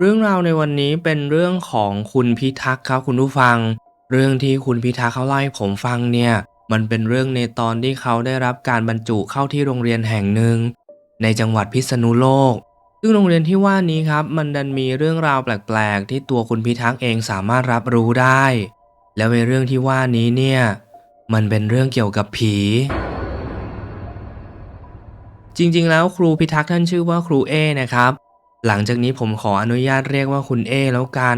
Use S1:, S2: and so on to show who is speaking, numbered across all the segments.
S1: เรื่องราวในวันนี้เป็นเรื่องของคุณพิทักษ์ครับคุณผู้ฟัง เรื่องที่คุณพิทักษ์เขาเล่าให้ผมฟังเนี่ย มันเป็นเรื่องในตอนที่เขาได้รับการบรรจุเข้าที่โรงเรียนแห่งหนึ่ง ในจังหวัดพิษณุโลก ซึ่งโรงเรียนที่ว่านี้ครับ มันดันมีเรื่องราวแปลกๆ ที่ตัวคุณพิทักษ์เองสามารถรับรู้ได้ แล้วในเรื่องที่ว่านี้เนี่ย มันเป็นเรื่องเกี่ยวกับผีจริงๆ แล้วครูพิทักษ์ท่านชื่อว่าครูเอนะครับ หลังจากนี้ผมขออนุญาตเรียกว่าคุณเอแล้วกัน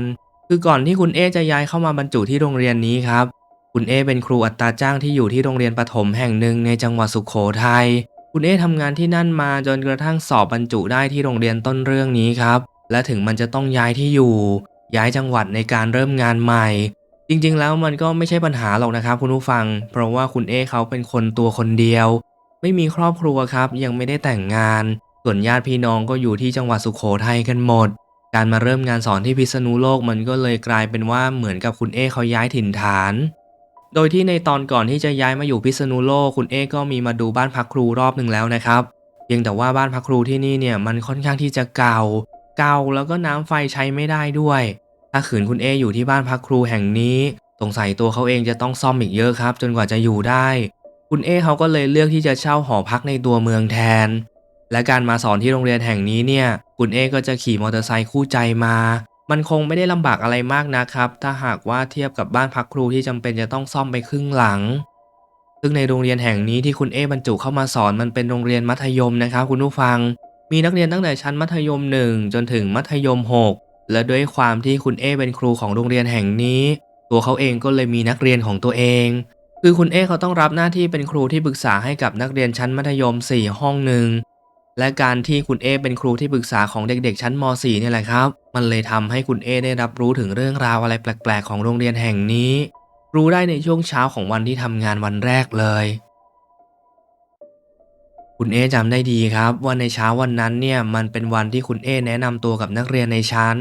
S1: คือก่อนที่คุณเอจะย้ายเข้ามาบรรจุที่โรงเรียนนี้ครับ คุณเอเป็นครูอัตราจ้างที่อยู่ที่โรงเรียนประถมแห่งหนึ่งในจังหวัดสุขโขทัย คุณเอทำงานที่นั่นมาจนกระทั่งสอบบรรจุได้ที่โรงเรียนต้นเรื่องนี้ครับ และถึงมันจะต้องย้ายที่อยู่ ย้ายจังหวัดในการเริ่มงานใหม่ จริงๆ แล้วมันก็ไม่ใช่ปัญหาหรอกนะครับคุณผู้ฟัง เพราะว่าคุณเอเขาเป็นคนตัวคนเดียว ไม่มีครอบครัวครับ ยังไม่ได้แต่งงาน ส่วนญาติพี่น้องก็อยู่ที่จังหวัดสุขโขทัยกันหมด การมาเริ่มงานสอนที่พิษณุโลกมันก็เลยกลายเป็นว่าเหมือนกับคุณเอเขาย้ายถิ่นฐาน โดยที่ในตอนก่อนที่จะย้ายมาอยู่พิษณุโลกคุณเอก็มีมาดูบ้านพักครูรอบหนึ่งแล้วนะครับเพียงแต่ว่าบ้านพักครูที่นี่เนี่ยมันค่อนข้างที่จะเก่า เก่าแล้วก็น้ำไฟใช้ไม่ได้ด้วย ถ้าขืนคุณเออยู่ที่บ้านพักครูแห่งนี้สงสัยตัวเขาเองจะต้องซ่อมอีกเยอะครับ จนกว่าจะอยู่ได้ คุณเอเขาก็เลยเลือกที่จะเช่าหอพักในตัวเมืองแทน และการมาสอนที่โรงเรียนแห่งนี้เนี่ย คุณเอก็จะขี่มอเตอร์ไซค์คู่ใจมา มันคงไม่ได้ลำบากอะไรมากนะครับ ถ้าหากว่าเทียบกับบ้านพักครูที่จำเป็นจะต้องซ่อมไปครึ่งหลัง ซึ่งในโรงเรียนแห่งนี้ที่คุณเอบรรจุเข้ามาสอนมันเป็นโรงเรียนมัธยมนะครับคุณผู้ฟัง มีนักเรียนตั้งแต่ชั้นมัธยม 1 จนถึงมัธยม 6 และด้วยความที่คุณเอเป็นครูของโรงเรียนแห่งนี้ ตัวเขาเองก็เลยมีนักเรียนของตัวเองคือคุณเอเขาต้องรับหน้าที่เป็นครูที่ปรึกษาให้กับนักเรียนชั้นมัธยม 4 ห้องหนึ่ง และการที่คุณเอเป็นครูที่ปรึกษาของเด็กๆ ชั้นม .4 เนี่ยแหละครับ มันเลยทำให้คุณเอได้รับรู้ถึงเรื่องราวอะไรแปลกๆ ของโรงเรียนแห่งนี้ รู้ได้ในช่วงเช้าของวันที่ทำงานวันแรกเลย คุณเอจำได้ดีครับว่าในเช้าวันนั้นเนี่ยมันเป็นวันที่คุณเอแนะนำตัวกับนักเรียนในชั้น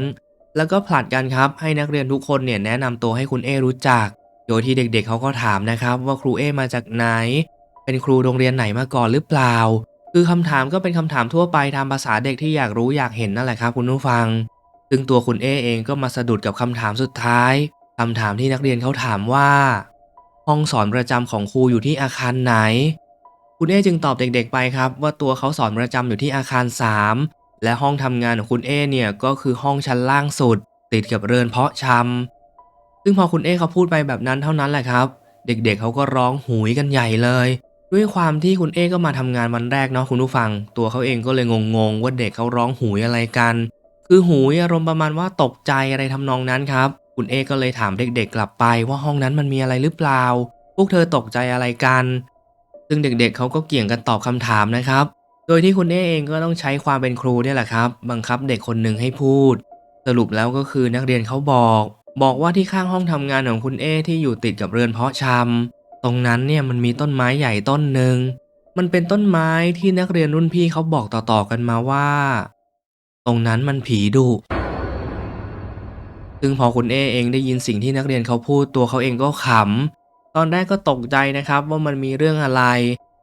S1: แล้วก็ผลัดกันครับให้นักเรียนทุกคนเนี่ยแนะนำตัวให้คุณเอรู้จัก โดยที่เด็กๆ เขาก็ถามนะครับว่าครูเอมาจากไหน เป็นครูโรงเรียนไหนมาก่อนหรือเปล่า คือคำถามก็เป็นคำถามทั่วไปตามภาษาเด็กที่อยากรู้อยากเห็นนั่นแหละครับคุณผู้ฟัง ซึ่งตัวคุณเอเองก็มาสะดุดกับคำถามสุดท้ายคำถามที่นักเรียนเขาถามว่า ห้องสอนประจำของครูอยู่ที่อาคารไหน คุณเอจึงตอบเด็กๆไปครับ ว่าตัวเขาสอนประจำอยู่ที่อาคาร 3 และห้องทำงานของคุณเอเนี่ยก็คือห้องชั้นล่างสุด ติดกับเรือนเพาะชำซึ่งพอคุณเอเขาพูดไปแบบนั้นเท่านั้นแหละครับ เด็กๆเขาก็ร้องหูยกันใหญ่เลย ด้วยความที่คุณเอก็มาทำงานวันแรกเนาะคุณผู้ฟัง ตัวเขาเองก็เลยงงๆว่าเด็กเขาร้องหูยอะไรกัน คือหูยอารมณ์ประมาณว่าตกใจอะไรทำนองนั้นครับ คุณเอก็เลยถามเด็กๆกลับไปว่าห้องนั้นมันมีอะไรหรือเปล่า พวกเธอตกใจอะไรกัน ซึ่งเด็กๆเขาก็เกี่ยงกันตอบคำถามนะครับ โดยที่คุณเอเองก็ต้องใช้ความเป็นครูเนี่ยแหละครับ บังคับเด็กคนหนึ่งให้พูด สรุปแล้วก็คือนักเรียนเขาบอก บอกว่าที่ข้างห้องทำงานของคุณเอที่อยู่ติดกับเรือนเพาะชำ ตรงนั้นเนี่ยมันมีต้นไม้ใหญ่ต้นหนึ่ง มันเป็นต้นไม้ที่นักเรียนรุ่นพี่เขาบอกต่อๆกันมาว่า ตรงนั้นมันผีดุ ซึ่งพอคุณเอเองได้ยินสิ่งที่นักเรียนเขาพูดตัวเขาเองก็ขำ ตอนแรกก็ตกใจนะครับว่ามันมีเรื่องอะไร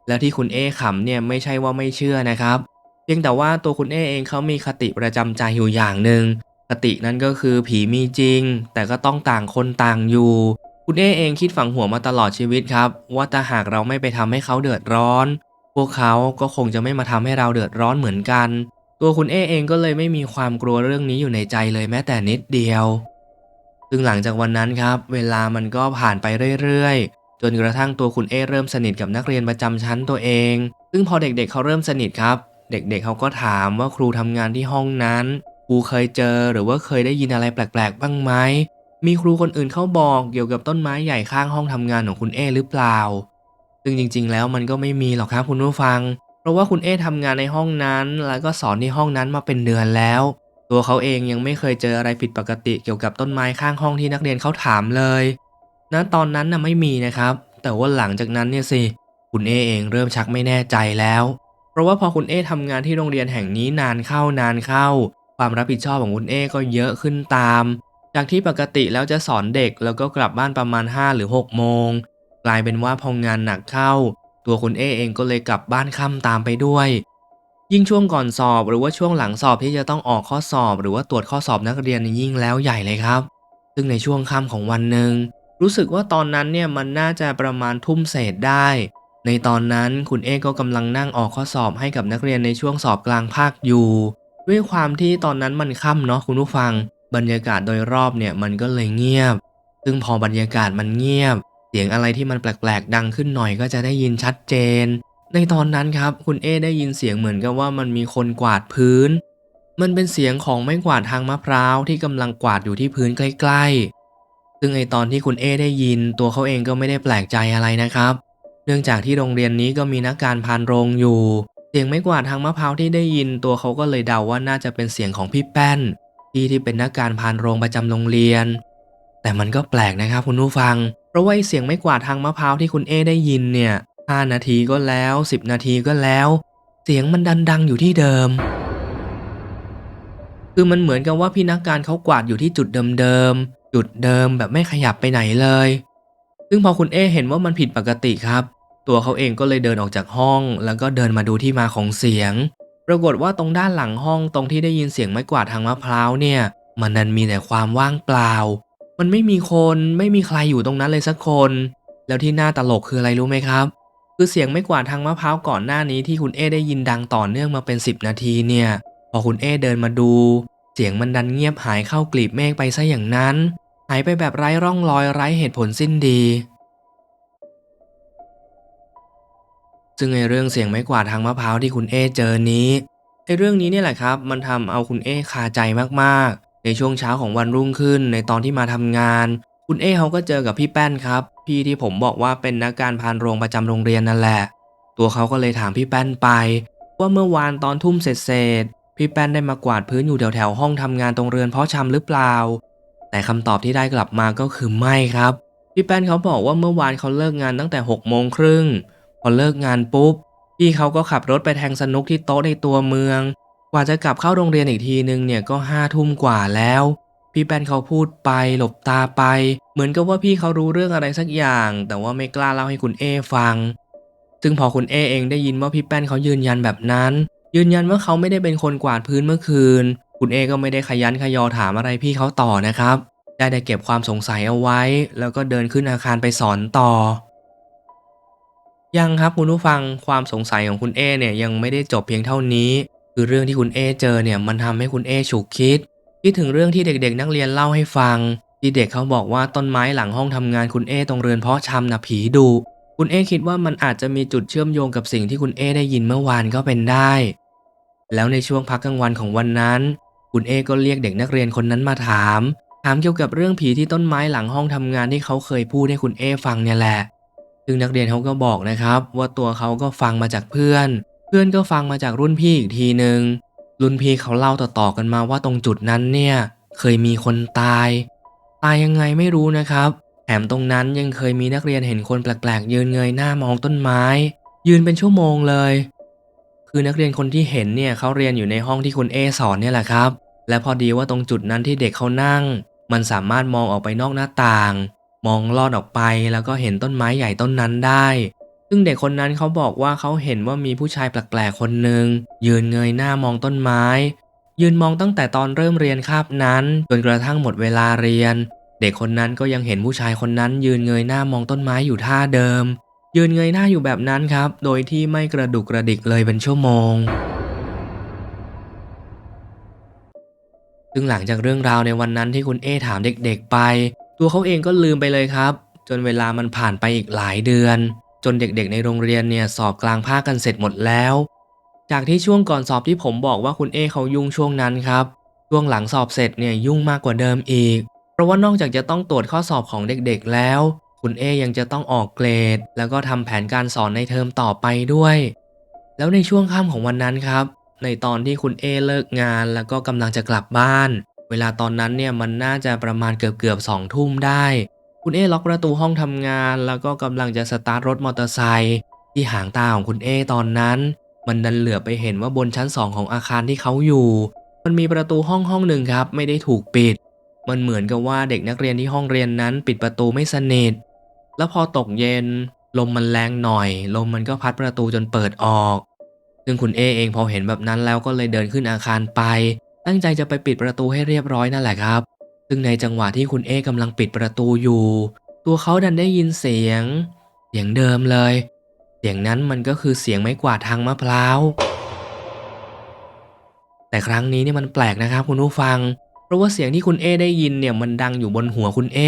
S1: แล้วที่คุณเอขำเนี่ยไม่ใช่ว่าไม่เชื่อนะครับ เพียงแต่ว่าตัวคุณเอเองเขามีคติประจำใจอยู่อย่างหนึ่งคตินั้นก็คือผีมีจริง แต่ก็ต้องต่างคนต่างอยู่ คุณเอเองคิดฝังหัวมาตลอดชีวิตครับ ว่าถ้าหากเราไม่ไปทำให้เขาเดือดร้อน พวกเขาก็คงจะไม่มาทำให้เราเดือดร้อนเหมือนกัน ตัวคุณเอเองก็เลยไม่มีความกลัวเรื่องนี้อยู่ในใจเลยแม้แต่นิดเดียว ซึ่งหลังจากวันนั้นครับ เวลามันก็ผ่านไปเรื่อยๆ จนกระทั่งตัวคุณเอเริ่มสนิทกับนักเรียนประจำชั้นตัวเอง ซึ่งพอเด็กๆเขาเริ่มสนิทครับ เด็กๆเขาก็ถามว่าครูทำงานที่ห้องนั้น ครูเคยเจอหรือว่าเคยได้ยินอะไรแปลกๆ บ้างไหม มีครูคนอื่นเข้าบอกเกี่ยวกับต้นไม้ใหญ่ข้างห้องทำงานของคุณเอหรือเปล่า ซึ่งจริง ๆ แล้วมันก็ไม่มีหรอกครับคุณผู้ฟัง เพราะว่าคุณเอทำงานในห้องนั้น แล้วก็สอนที่ห้องนั้นมาเป็นเดือนแล้ว ตัวเขาเองยังไม่เคยเจออะไรผิดปกติเกี่ยวกับต้นไม้ข้างห้องที่นักเรียนเขาถามเลยณตอนนั้นน่ะไม่มีนะครับ แต่ว่าหลังจากนั้นเนี่ยสิคุณเอเองเริ่มชักไม่แน่ใจแล้ว เพราะว่าพอคุณเอทำงานที่โรงเรียนแห่งนี้นานเข้านานเข้า ความรับผิดชอบของคุณเอก็เยอะขึ้นตาม จากที่ปกติแล้วจะสอนเด็กแล้วก็กลับบ้านประมาณ 5 หรือ 6 โมง กลายเป็นว่าพองานหนักเข้า ตัวคุณเอเองก็เลยกลับบ้านค่ำตามไปด้วย ยิ่งช่วงก่อนสอบหรือว่าช่วงหลังสอบที่จะต้องออกข้อสอบ หรือว่าตรวจข้อสอบนักเรียนยิ่งแล้วใหญ่เลยครับ ซึ่งในช่วงค่ำของวันหนึ่งรู้สึกว่าตอนนั้นเนี่ยมันน่าจะประมาณทุ่มเศษได้ ในตอนนั้นคุณเอก็กำลังนั่งออกข้อสอบให้กับนักเรียนในช่วงสอบกลางภาคอยู่ ด้วยความที่ตอนนั้นมันค่ำเนาะคุณผู้ฟัง บรรยากาศโดยรอบเนี่ยมันก็เลยเงียบ ซึ่งพอบรรยากาศมันเงียบ เสียงอะไรที่มันแปลกๆ ดังขึ้นหน่อยก็จะได้ยินชัดเจน ในตอนนั้นครับคุณเอได้ยินเสียงเหมือนกับว่ามันมีคนกวาดพื้น มันเป็นเสียงของไม้กวาดทางมะพร้าวที่กำลังกวาดอยู่ที่พื้นใกล้ ๆ ซึ่งไอตอนที่คุณเอได้ยิน ตัวเขาเองก็ไม่ได้แปลกใจอะไรนะครับ เนื่องจากที่โรงเรียนนี้ก็มีนักการพานโรงอยู่ เสียงไม้กวาดทางมะพร้าวที่ได้ยิน ตัวเขาก็เลยเดาว่าน่าจะเป็นเสียงของพี่แป้น พี่ที่เป็นนักการพานโรงประจำโรงเรียน แต่มันก็แปลกนะครับคุณผู้ฟัง เพราะว่าเสียงไม้กวาดทางมะพร้าวที่คุณเอได้ยินเนี่ย5นาทีก็แล้ว 10 นาทีก็แล้ว เสียงมันดันดังอยู่ที่เดิม คือมันเหมือนกับว่าพี่นักการเขากวาดอยู่ที่จุดเดิมๆจุดเดิมแบบไม่ขยับไปไหนเลย ซึ่งพอคุณเอเห็นว่ามันผิดปกติครับ ตัวเขาเองก็เลยเดินออกจากห้อง แล้วก็เดินมาดูที่มาของเสียง ปรากฏว่าตรงด้านหลังห้องตรงที่ได้ยินเสียงไม้กวาดทางมะพร้าวเนี่ย มันนั้นมีแต่ความว่างเปล่า มันไม่มีคนไม่มีใครอยู่ตรงนั้นเลยสักคน แล้วที่น่าตลกคืออะไรรู้ไหมครับ คือเสียงไม้กวาดทางมะพร้าวก่อนหน้านี้ที่คุณเอได้ยินดังต่อเนื่องมาเป็น 10 นาทีเนี่ย พอคุณเอเดินมาดู เสียงมันดันเงียบหายเข้ากลีบเมฆไปซะอย่างนั้น หายไปแบบไร้ร่องรอยไร้เหตุผลสิ้นดี ซึ่งในเรื่องเสียงไม้กวาดทางมะพร้าวที่คุณเอเจอนี้ไอเรื่องนี้เนี่ยแหละครับ มันทำเอาคุณเอคาใจมากๆ ในช่วงเช้าของวันรุ่งขึ้น ในตอนที่มาทำงาน คุณเอเขาก็เจอกับพี่แป้นครับ พี่ที่ผมบอกว่าเป็นนักการพานโรงประจำโรงเรียนนั่นแหละ ตัวเขาก็เลยถามพี่แป้นไป ว่าเมื่อวานตอนทุ่มเสร็จพี่แป้นได้มากวาดพื้นอยู่แถวๆห้องทำงานตรงเรือนเพาะชำหรือเปล่า แต่คำตอบที่ได้กลับมาก็คือไม่ครับ พี่แป้นเขาบอกว่าเมื่อวานเขาเลิกงานตั้งแต่6กโมงครึ่ง อเลิกงานปุ๊บพี่เขาก็ขับรถไปแทงสนุกที่โต๊ะในตัวเมือง กว่าจะกลับเข้าโรงเรียนอีกทีนึงเนี่ยก็ห้าทุ่มกว่าแล้ว พี่แป้นเขาพูดไป หลบตาไป เหมือนกับว่าพี่เขารู้เรื่องอะไรสักอย่าง แต่ว่าไม่กล้าเล่าให้คุณเอฟัง ซึ่งพอคุณเอเองได้ยินว่าพี่แป้นเขายืนยันแบบนั้น ยืนยันว่าเขาไม่ได้เป็นคนกวาดพื้นเมื่อคืน คุณเอก็ไม่ได้ขยันขยอถามอะไรพี่เขาต่อนะครับ ได้แต่เก็บความสงสัยเอาไว้ แล้วก็เดินขึ้นอาคารไปสอนต่อ ยังครับคุณผู้ฟังความสงสัยของคุณเอเนี่ยยังไม่ได้จบเพียงเท่านี้ คือเรื่องที่คุณเอเจอเนี่ยมันทำให้คุณเอฉุกคิด คิดถึงเรื่องที่เด็กๆ นักเรียนเล่าให้ฟัง ที่เด็กเขาบอกว่าต้นไม้หลังห้องทำงานคุณเอตรงเรือนเพาะชำนะผีดุคุณเอคิดว่ามันอาจจะมีจุดเชื่อมโยงกับสิ่งที่คุณเอได้ยินเมื่อวานก็เป็นได้ แล้วในช่วงพักกลางวันของวันนั้น คุณเอก็เรียกเด็กนักเรียนคนนั้นมาถาม ถามเกี่ยวกับเรื่องผีที่ต้นไม้หลังห้องทำงานที่เขาเคยพูดให้คุณเอฟังเนี่ยแหละ ซึ่งนักเรียนเขาก็บอกนะครับ ว่าตัวเขาก็ฟังมาจากเพื่อน เพื่อนก็ฟังมาจากรุ่นพี่อีกทีหนึ่งรุ่นพี่เขาเล่าต่อๆกันมาว่าตรงจุดนั้นเนี่ยเคยมีคนตาย ตายยังไงไม่รู้นะครับแถมตรงนั้นยังเคยมีนักเรียนเห็นคนแปลกๆ ยืนเงยหน้ามองต้นไม้ ยืนเป็นชั่วโมงเลย คือนักเรียนคนที่เห็นเนี่ยเขาเรียนอยู่ในห้องที่คุณเอสอนเนี่ยแหละครับ และพอดีว่าตรงจุดนั้นที่เด็กเขานั่ง มันสามารถมองออกไปนอกหน้าต่าง มองลอดออกไปแล้วก็เห็นต้นไม้ใหญ่ต้นนั้นได้ ซึ่งเด็กคนนั้นเขาบอกว่าเขาเห็นว่ามีผู้ชายแปลกๆคนหนึ่งยืนเงยหน้ามองต้นไม้ ยืนมองตั้งแต่ตอนเริ่มเรียนคาบนั้นจนกระทั่งหมดเวลาเรียน เด็กคนนั้นก็ยังเห็นผู้ชายคนนั้น ยืนเงยหน้ามองต้นไม้อยู่ท่าเดิม ยืนเงยหน้าอยู่แบบนั้นครับ โดยที่ไม่กระดุกกระดิกเลยเป็นชั่วโมงซึ่งหลังจากเรื่องราวในวันนั้นที่คุณเอถามเด็กๆไป ตัวเขาเองก็ลืมไปเลยครับ จนเวลามันผ่านไปอีกหลายเดือน จนเด็กๆ ในโรงเรียนเนี่ยสอบกลางภาคกันเสร็จหมดแล้ว จากที่ช่วงก่อนสอบที่ผมบอกว่าคุณเอเขายุ่งช่วงนั้นครับ ช่วงหลังสอบเสร็จเนี่ยยุ่งมากกว่าเดิมอีก เพราะว่านอกจากจะต้องตรวจข้อสอบของเด็กๆแล้ว คุณเอยังจะต้องออกเกรด แล้วก็ทำแผนการสอนในเทอมต่อไปด้วย แล้วในช่วงค่ำของวันนั้นครับ ในตอนที่คุณเอเลิกงานแล้วก็กำลังจะกลับบ้าน เวลาตอนนั้นเนี่ยมันน่าจะประมาณเกือบเกือบสองทุ่มได้ คุณเอล็อกประตูห้องทำงาน แล้วก็กำลังจะสตาร์ทรถมอเตอร์ไซค์ที่หางตาของคุณเอตอนนั้น มันดันเหลือบไปเห็นว่าบนชั้นสองของอาคารที่เขาอยู่ มันมีประตูห้องห้องหนึ่งครับ ไม่ได้ถูกปิด มันเหมือนกับว่าเด็กนักเรียนที่ห้องเรียนนั้น ปิดประตูไม่สนิทแล้วพอตกเย็น ลมมันแรงหน่อย ลมมันก็พัดประตูจนเปิดออก ซึ่งคุณเอเองพอเห็นแบบนั้นแล้วก็เลยเดินขึ้นอาคารไป ตั้งใจจะไปปิดประตูให้เรียบร้อยนั่นแหละครับ ซึ่งในจังหวะที่คุณเอกำลังปิดประตูอยู่ ตัวเขาดันได้ยินเสียง เสียงเดิมเลย เสียงนั้นมันก็คือเสียงไม้กวาดทางมะพร้าวแต่ครั้งนี้เนี่ยมันแปลกนะครับคุณผู้ฟัง เพราะว่าเสียงที่คุณเอได้ยินเนี่ยมันดังอยู่บนหัวคุณเอ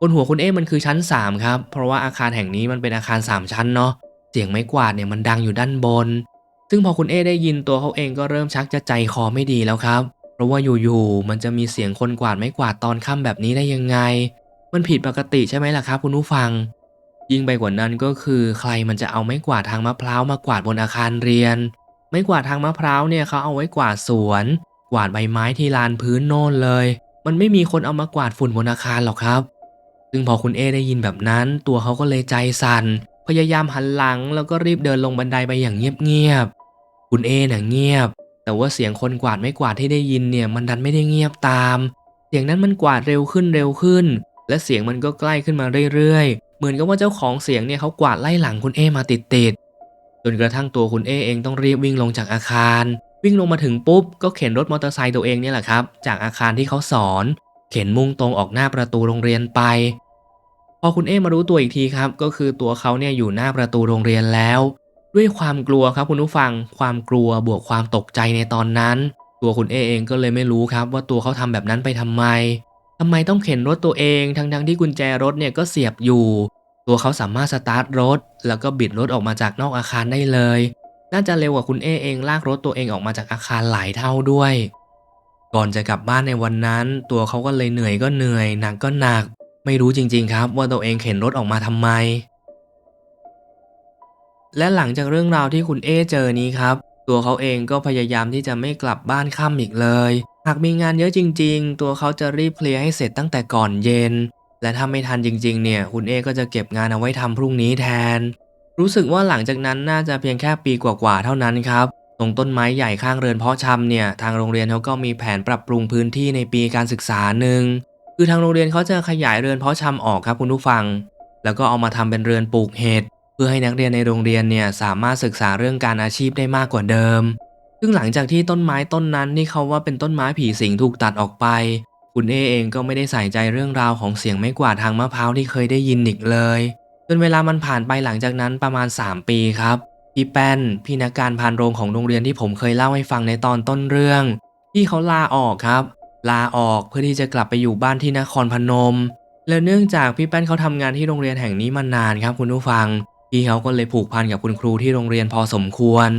S1: บนหัวคุณเอมันคือชั้น 3 ครับ เพราะว่าอาคารแห่งนี้มันเป็นอาคาร 3 ชั้นเนาะ เสียงไม้กวาดเนี่ยมันดังอยู่ด้านบน ซึ่งพอคุณเอได้ยินตัวเขาเองก็เริ่มชักจะใจคอไม่ดีแล้วครับ เพราะว่าอยู่ๆมันจะมีเสียงคนกวาดไม้กวาดตอนค่ำแบบนี้ได้ยังไง มันผิดปกติใช่ไหมล่ะครับ คุณผู้ฟัง ยิ่งไปกว่านั้นก็คือใครมันจะเอาไม้กวาดทางมะพร้าวมากวาดบนอาคารเรียน ไม้กวาดทางมะพร้าวเนี่ยเขาเอาไว้กวาดสวน กวาดใบไม้ที่ลานพื้นโน่นเลย มันไม่มีคนเอามากวาดฝุ่นบนอาคารหรอกครับ ซึ่งพอคุณเอได้ยินแบบนั้น ตัวเขาก็เลยใจสั่นพยายามหันหลังแล้วก็รีบเดินลงบันไดไปอย่างเงียบๆ คุณเอน่ะเงียบ แต่ว่าเสียงคนกวาดไม่กวาดที่ได้ยินเนี่ยมันดันไม่ได้เงียบตาม เสียงนั้นมันกวาดเร็วขึ้นเร็วขึ้น และเสียงมันก็ใกล้ขึ้นมาเรื่อยๆ เหมือนกับว่าเจ้าของเสียงเนี่ยเขากวาดไล่หลังคุณเอมาติดๆจนกระทั่งตัวคุณเอเองต้องรีบวิ่งลงจากอาคาร วิ่งลงมาถึงปุ๊บ ก็เข็นรถมอเตอร์ไซค์ตัวเองเนี่ยแหละครับ จากอาคารที่เขาสอน เข็นมุ่งตรงออกหน้าประตูโรงเรียนไปพอคุณเอมารู้ตัวอีกทีครับ ก็คือตัวเขาเนี่ยอยู่หน้าประตูโรงเรียนแล้ว ด้วยความกลัวครับคุณผู้ฟังความกลัวบวกความตกใจในตอนนั้น ตัวคุณเอเองก็เลยไม่รู้ครับว่าตัวเขาทำแบบนั้นไปทำไมทำไมต้องเข็นรถตัวเองทั้งๆที่กุญแจรถเนี่ยก็เสียบอยู่ ตัวเขาสามารถสตาร์ทรถ แล้วก็บิดรถออกมาจากนอกอาคารได้เลย น่าจะเร็วกว่าคุณเอเองลากรถตัวเองออกมาจากอาคารหลายเท่าด้วย ก่อนจะกลับบ้านในวันนั้น ตัวเขาก็เลยเหนื่อยก็เหนื่อยหนักก็หนัก ไม่รู้จริง ๆ ครับ ว่าตัวเองเข็นรถออกมาทำไม และหลังจากเรื่องราวที่คุณเอเจอนี้ครับ ตัวเขาเองก็พยายามที่จะไม่กลับบ้านค่ำอีกเลย หากมีงานเยอะจริง ๆ ตัวเขาจะรีบเคลียร์ให้เสร็จตั้งแต่ก่อนเย็น และถ้าไม่ทันจริง ๆ เนี่ย คุณเอก็จะเก็บงานเอาไว้ทำพรุ่งนี้แทน รู้สึกว่าหลังจากนั้นน่าจะเพียงแค่ปีกว่าๆเท่านั้นครับตรงต้นไม้ใหญ่ข้างเรือนเพาะชำเนี่ยทางโรงเรียนเขาก็มีแผนปรับปรุงพื้นที่ในปีการศึกษาหนึ่งคือทางโรงเรียนเขาจะขยายเรือนเพาะชำออกครับคุณผู้ฟัง แล้วก็เอามาทำเป็นเรือนปลูกเห็ด พื่อให้นักเรียนในโรงเรียนเนี่ยสามารถศึกษาเรื่องการอาชีพได้มากกว่าเดิม ซึ่งหลังจากที่ต้นไม้ต้นนั้นที่เขาว่าเป็นต้นไม้ผีสิงถูกตัดออกไป คุณเอเองก็ไม่ได้ใส่ใจเรื่องราวของเสียงไม้กวาดทางมะพร้าวที่เคยได้ยินอีกเลยจนเวลามันผ่านไปหลังจากนั้นประมาณ 3 ปีครับพี่แป้นพี่นักการพานโรงของโรงเรียนที่ผมเคยเล่าให้ฟังในตอนต้นเรื่องพี่เขาลาออกครับ ลาออกเพื่อที่จะกลับไปอยู่บ้านที่นครพนม และเนื่องจากพี่แป้นเขาทำงานที่โรงเรียนแห่งนี้มานานครับคุณผู้ฟัง พี่เขาก็เลยผูกพันกับคุณครูที่โรงเรียนพอสมควร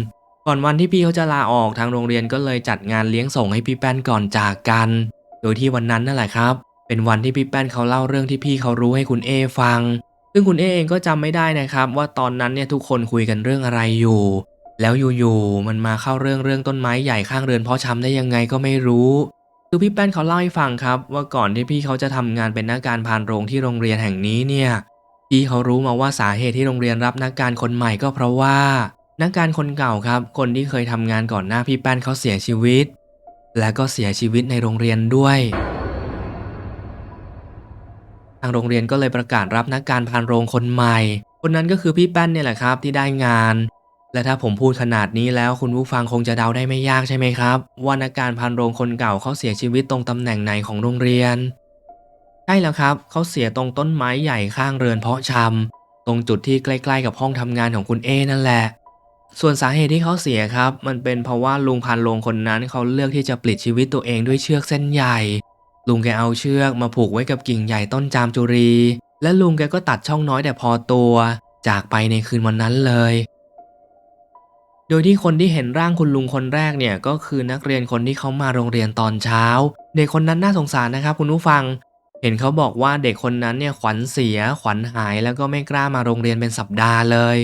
S1: ก่อนวันที่พี่เขาจะลาออกทางโรงเรียนก็เลยจัดงานเลี้ยงส่งให้พี่แป้นก่อนจากกัน โดยที่วันนั้นนั่นแหละครับ เป็นวันที่พี่แป้นเขาเล่าเรื่องที่พี่เขารู้ให้คุณเอฟัง ซึ่งคุณเอเองก็จำไม่ได้นะครับ ว่าตอนนั้นเนี่ยทุกคนคุยกันเรื่องอะไรอยู่ แล้วอยู่ๆมันมาเข้าเรื่องเรื่องต้นไม้ใหญ่ข้างเรือนพาะชำได้ยังไงก็ไม่รู้คือพี่แป้นเขาเล่าให้ฟังครับ ว่าก่อนที่พี่เขาจะทำงานเป็นนักการพานโรงที่โรงเรียนแห่งนี้เนี่ย พี่เขารู้มาว่าสาเหตุที่โรงเรียนรับนักการคนใหม่ก็เพราะว่า นักการคนเก่าครับ คนที่เคยทำงานก่อนหน้าพี่แป้นเขาเสียชีวิต และก็เสียชีวิตในโรงเรียนด้วย ทางโรงเรียนก็เลยประกาศรับนักการพานโรงคนใหม่ คนนั้นก็คือพี่แป้นเนี่ยแหละครับที่ได้งาน และถ้าผมพูดขนาดนี้แล้วคุณผู้ฟังคงจะเดาได้ไม่ยากใช่ไหมครับ ว่านักการพานโรงคนเก่าเขาเสียชีวิตตรงตำแหน่งไหนของโรงเรียน ช่แล้วครับ เขาเสียตรงต้นไม้ใหญ่ข้างเรือนเพาะชำตรงจุดที่ใกล้ ๆ กับห้องทำงานของคุณเอนั่นแหละ ส่วนสาเหตุที่เขาเสียครับ มันเป็นเพราะว่าลุงพันโรงคนนั้นเขาเลือกที่จะปลิดชีวิตตัวเองด้วยเชือกเส้นใหญ่ ลุงแกเอาเชือกมาผูกไว้กับกิ่งใหญ่ต้นจามจุรี และลุงแกก็ตัดช่องน้อยแต่พอตัว จากไปในคืนวันนั้นเลย โดยที่คนที่เห็นร่างคุณลุงคนแรกเนี่ยก็คือนักเรียนคนที่เขามาโรงเรียนตอนเช้า เด็กคนนั้นน่าสงสารนะครับคุณผู้ฟัง เห็นเขาบอกว่าเด็กคนนั้นเนี่ยขวัญเสียขวัญหายแล้วก็ไม่กล้ามาโรงเรียนเป็นสัปดาห์เลย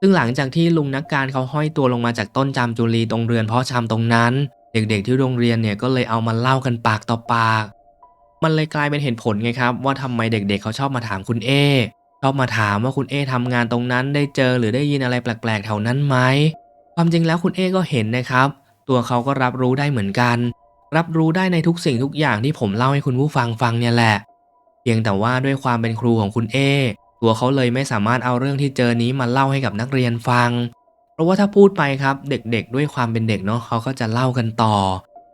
S1: ซึ่งหลังจากที่ลุงนักการเขาห้อยตัวลงมาจากต้นจามจุลีตรงเรือนเพาะชำตรงนั้น เด็กๆที่โรงเรียนเนี่ยก็เลยเอามาเล่ากันปากต่อปาก มันเลยกลายเป็นเหตุผลไงครับ ว่าทำไมเด็กๆเขาชอบมาถามคุณเอชอบมาถามว่าคุณเอทำงานตรงนั้นได้เจอหรือได้ยินอะไรแปลกๆแถวนั้นไหมความจริงแล้วคุณเอก็เห็นนะครับ ตัวเขาก็รับรู้ได้เหมือนกัน รับรู้ได้ในทุกสิ่งทุกอย่างที่ผมเล่าให้คุณผู้ฟังฟังเนี่ยแหละ เพียงแต่ว่าด้วยความเป็นครูของคุณเอ ตัวเขาเลยไม่สามารถเอาเรื่องที่เจอนี้มาเล่าให้กับนักเรียนฟัง เพราะว่าถ้าพูดไปครับเด็กๆ ด้วยความเป็นเด็กเนาะเขาก็จะเล่ากันต่อ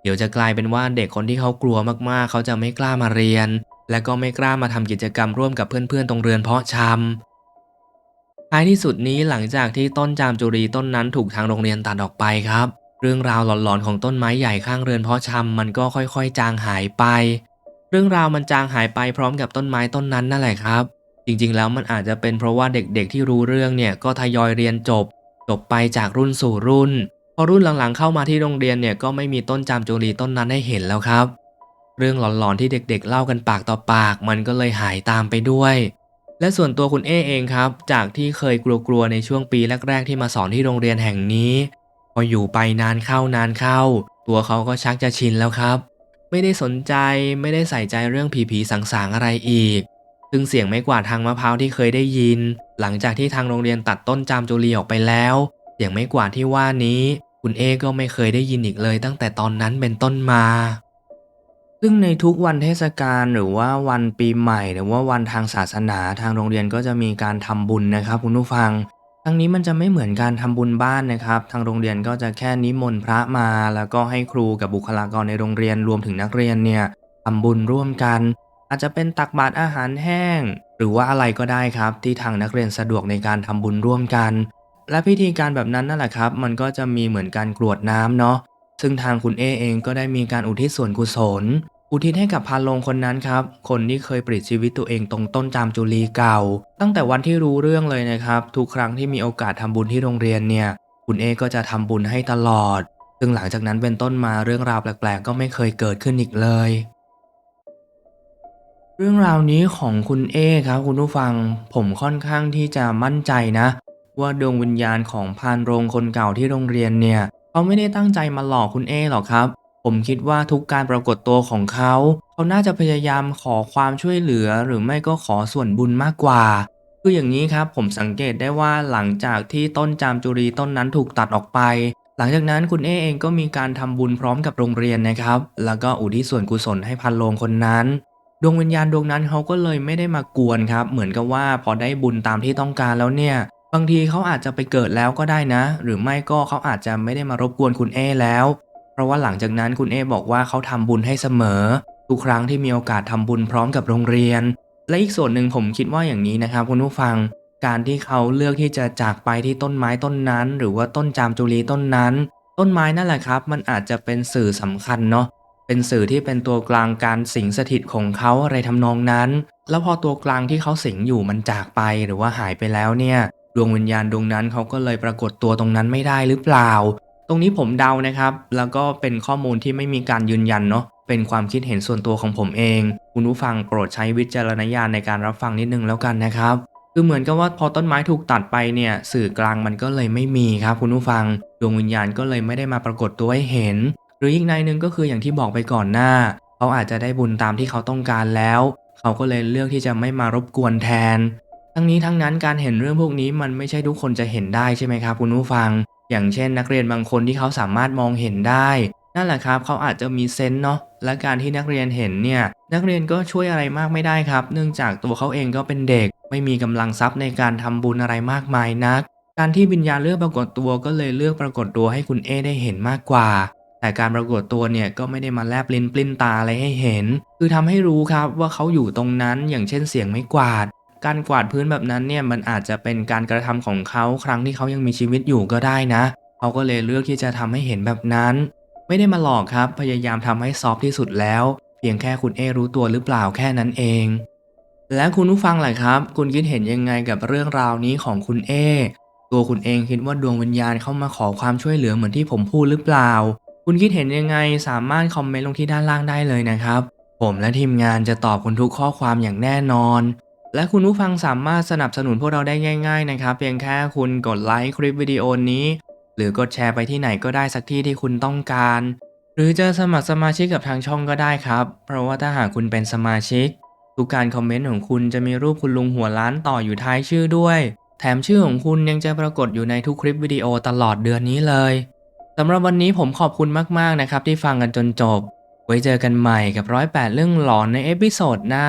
S1: เดี๋ยวจะกลายเป็นว่าเด็กคนที่เขากลัวมากๆ เขาจะไม่กล้ามาเรียน และก็ไม่กล้ามาทำกิจกรรมร่วมกับเพื่อนๆ ตรงเรือนเพาะชำท้ายที่สุดนี้หลังจากที่ต้นจามจุรีต้นนั้นถูกทางโรงเรียนตัดออกไปครับ เรื่องราวหลอนๆของต้นไม้ใหญ่ข้างเรือนเพาะชำมันก็ค่อยๆ จางหายไป เรื่องราวมันจางหายไปพร้อมกับต้นไม้ต้นนั้นนั่นแหละครับ จริงๆแล้วมันอาจจะเป็นเพราะว่าเด็กๆที่รู้เรื่องเนี่ยก็ทยอยเรียนจบ จบไปจากรุ่นสู่รุ่น พอรุ่นหลังๆเข้ามาที่โรงเรียนเนี่ยก็ไม่มีต้นจามจุรีต้นนั้นให้เห็นแล้วครับ เรื่องหลอนๆที่เด็กๆ เล่ากันปากต่อปาก มันก็เลยหายตามไปด้วยและส่วนตัวคุณเอเองครับ จากที่เคยกลัวๆในช่วงปีแรก ๆ ที่มาสอนที่โรงเรียนแห่งนี้ พออยู่ไปนานเข้านานเข้า ตัวเขาก็ชักจะชินแล้วครับ ไม่ได้สนใจไม่ได้ใส่ใจเรื่องผีๆสางๆอะไรอีก ซึ่งเสียงไม้กวาดทางมะพร้าวที่เคยได้ยิน หลังจากที่ทางโรงเรียนตัดต้นจามจุลีออกไปแล้ว เสียงไม้กวาดที่ว่านี้ คุณเอก็ไม่เคยได้ยินอีกเลย ตั้งแต่ตอนนั้นเป็นต้นมา ซึ่งในทุกวันเทศกาลหรือว่าวันปีใหม่ หรือว่าวันทางศาสนาทางโรงเรียนก็จะมีการทำบุญนะครับ คุณผู้ฟัง ทั้งนี้มันจะไม่เหมือนการทำบุญบ้านนะครับ ทางโรงเรียนก็จะแค่นิมนต์พระมา แล้วก็ให้ครูกับบุคลากรในโรงเรียนรวมถึงนักเรียนเนี่ยทำบุญร่วมกัน อาจจะเป็นตักบาตรอาหารแห้ง หรือว่าอะไรก็ได้ครับ ที่ทางนักเรียนสะดวกในการทำบุญร่วมกัน และพิธีการแบบนั้นนั่นแหละครับ มันก็จะมีเหมือนการกรวดน้ำเนาะซึ่งทางคุณเอเองก็ได้มีการอุทิศส่วนกุศล อุทิศให้กับพานลงคนนั้นครับ คนที่เคยปลิดชีวิตตัวเองตรงต้นจามจุลีเก่า ตั้งแต่วันที่รู้เรื่องเลยนะครับ ทุกครั้งที่มีโอกาสทำบุญที่โรงเรียนเนี่ย คุณเอก็จะทำบุญให้ตลอด ซึ่งหลังจากนั้นเป็นต้นมาเรื่องราวแปลกๆ ก็ไม่เคยเกิดขึ้นอีกเลย เรื่องราวนี้ของคุณเอครับคุณผู้ฟัง ผมค่อนข้างที่จะมั่นใจนะ ว่าดวงวิญญาณของพานโรงคนเก่าที่โรงเรียนเนี่ยเขาไม่ได้ตั้งใจมาหลอกคุณเอหรอกครับ ผมคิดว่าทุกการปรากฏตัวของเขา เขาน่าจะพยายามขอความช่วยเหลือหรือไม่ก็ขอส่วนบุญมากกว่า คืออย่างนี้ครับผมสังเกตได้ว่าหลังจากที่ต้นจามจุรีต้นนั้นถูกตัดออกไป หลังจากนั้นคุณเอเองก็มีการทำบุญพร้อมกับโรงเรียนนะครับ แล้วก็อุทิศส่วนกุศลให้พันโลงคนนั้น ดวงวิญญาณดวงนั้นเขาก็เลยไม่ได้มากวนครับ เหมือนกับว่าพอได้บุญตามที่ต้องการแล้วเนี่ย บางทีเขาอาจจะไปเกิดแล้วก็ได้นะ หรือไม่ก็เขาอาจจะไม่ได้มารบกวนคุณเอแล้ว ราะว่าหลังจากนั้นคุณเอบอกว่าเขาทำบุญให้เสมอ ทุกครั้งที่มีโอกาสทำบุญพร้อมกับโรงเรียน และอีกส่วนหนึ่งผมคิดว่าอย่างนี้นะครับคุณผู้ฟัง การที่เขาเลือกที่จะจากไปที่ต้นไม้ต้นนั้น หรือว่าต้นจามจุลีต้นนั้น ต้นไม้นั่นแหละครับ มันอาจจะเป็นสื่อสำคัญเนาะเป็นสื่อที่เป็นตัวกลางการสิงสถิตของเขาอะไรทำนองนั้น แล้วพอตัวกลางที่เขาสิงอยู่มันจากไปหรือว่าหายไปแล้วเนี่ยดวงวิญญาณดวงนั้นเขาก็เลยปรากฏตัวตรงนั้นไม่ได้หรือเปล่า ตรงนี้ผมเดานะครับ แล้วก็เป็นข้อมูลที่ไม่มีการยืนยันเนาะเป็นความคิดเห็นส่วนตัวของผมเอง คุณผู้ฟังโปรดใช้วิจารณญาณในการรับฟังนิดนึงแล้วกันนะครับ คือเหมือนกับว่าพอต้นไม้ถูกตัดไปเนี่ยสื่อกลางมันก็เลยไม่มีครับคุณผู้ฟังดวงวิญญาณก็เลยไม่ได้มาปรากฏตัวให้เห็น หรืออีกในหนึ่งก็คืออย่างที่บอกไปก่อนหน้า เขาอาจจะได้บุญตามที่เขาต้องการแล้ว เขาก็เลยเลือกที่จะไม่มารบกวนแทน ทั้งนี้ทั้งนั้นการเห็นเรื่องพวกนี้มันไม่ใช่ทุกคนจะเห็นได้ใช่ไหมครับคุณผู้ฟัง อย่างเช่นนักเรียนบางคนที่เขาสามารถมองเห็นได้ นั่นแหละครับเขาอาจจะมีเซนส์เนาะและการที่นักเรียนเห็นเนี่ยนักเรียนก็ช่วยอะไรมากไม่ได้ครับ เนื่องจากตัวเขาเองก็เป็นเด็ก ไม่มีกำลังทรัพย์ในการทำบุญอะไรมากมายนัก การที่วิญญาณเลือกปรากฏตัวก็เลยเลือกปรากฏตัวให้คุณเอได้เห็นมากกว่า แต่การปรากฏตัวเนี่ยก็ไม่ได้มาแลบลิ้นปลิ้นตาอะไรให้เห็น คือทำให้รู้ครับว่าเขาอยู่ตรงนั้นอย่างเช่นเสียงไม้กวาด การกวาดพื้นแบบนั้นเนี่ยมันอาจจะเป็นการกระทำของเขาครั้งที่เขายังมีชีวิตอยู่ก็ได้นะ เขาก็เลยเลือกที่จะทำให้เห็นแบบนั้น ไม่ได้มาหลอกครับ พยายามทำให้ซอฟที่สุดแล้ว เพียงแค่คุณเอรู้ตัวหรือเปล่าแค่นั้นเอง และคุณผู้ฟังล่ะครับ คุณคิดเห็นยังไงกับเรื่องราวนี้ของคุณเอตัวคุณเองคิดว่าดวงวิญญาณเข้ามาขอความช่วยเหลือเหมือนที่ผมพูดหรือเปล่า คุณคิดเห็นยังไงสามารถคอมเมนต์ลงที่ด้านล่างได้เลยนะครับ ผมและทีมงานจะตอบคุณทุกข้อความอย่างแน่นอน และคุณผู้ฟังสามารถสนับสนุนพวกเราได้ง่าย ๆ นะครับ เพียงแค่คุณกดไลค์คลิปวิดีโอนี้ หรือกดแชร์ไปที่ไหนก็ได้สักที่ที่คุณต้องการ หรือจะสมัครสมาชิกกับทางช่องก็ได้ครับ เพราะว่าถ้าหากคุณเป็นสมาชิก ทุกการคอมเมนต์ของคุณจะมีรูปคุณลุงหัวล้านต่ออยู่ท้ายชื่อด้วย แถมชื่อของคุณยังจะปรากฏอยู่ในทุกคลิปวิดีโอตลอดเดือนนี้เลยสำหรับวันนี้ผมขอบคุณมากๆนะครับที่ฟังกันจนจบ ไว้เจอกันใหม่กับร้อยแปดเรื่องหลอนในเอพิโซดหน้า